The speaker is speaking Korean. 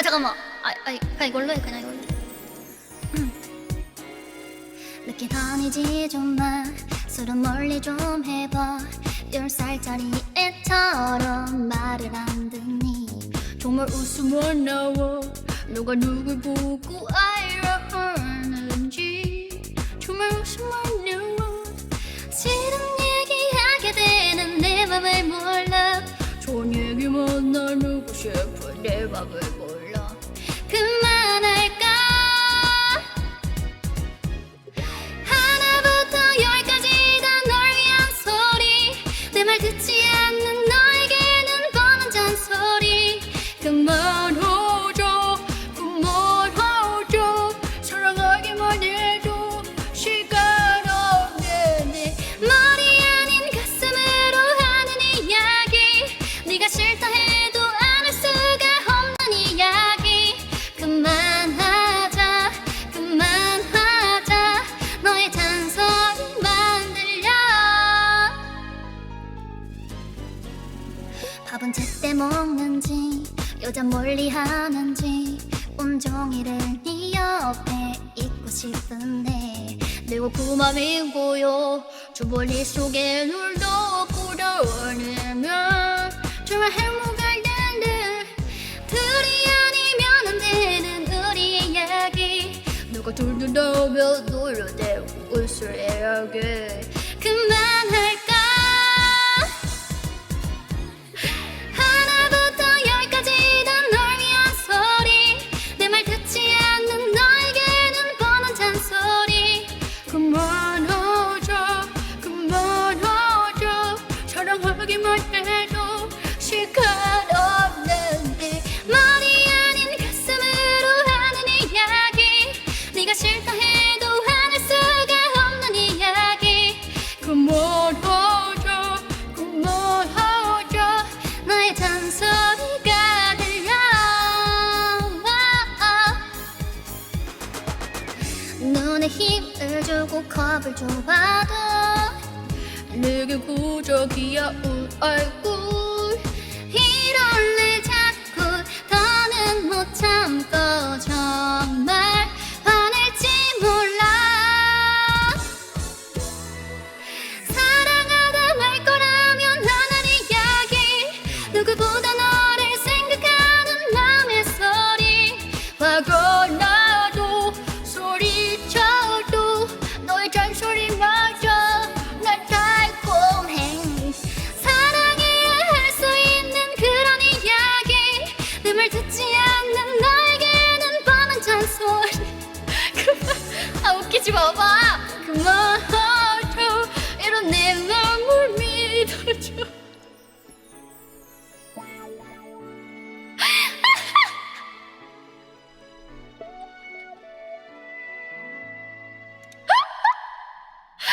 아 잠깐만. 아, 아 이걸로 해 그냥 이걸로. 음. 늦게 다니지 좀 마 술은 멀리 좀 해봐. 열 살짜리 애처럼 말을 안 듣니? 정말 웃음만 나와. 너가 누굴 보고 알 나누고 밥은 제때 먹는지 여자 멀리 하는지 온종일을 네 옆에 있고 싶은데 내고 그 맘이 고요 저 멀리 속에 놀도 꾸려내면 정말 행복할 텐데 둘이 아니면 안 되는 우리의 이야기. 누가 둘둘하면 놀려대고 웃을 해야게 눈에 힘을 주고 겁을 줘봐도. 내게 그저 귀여운 얼굴 宝宝，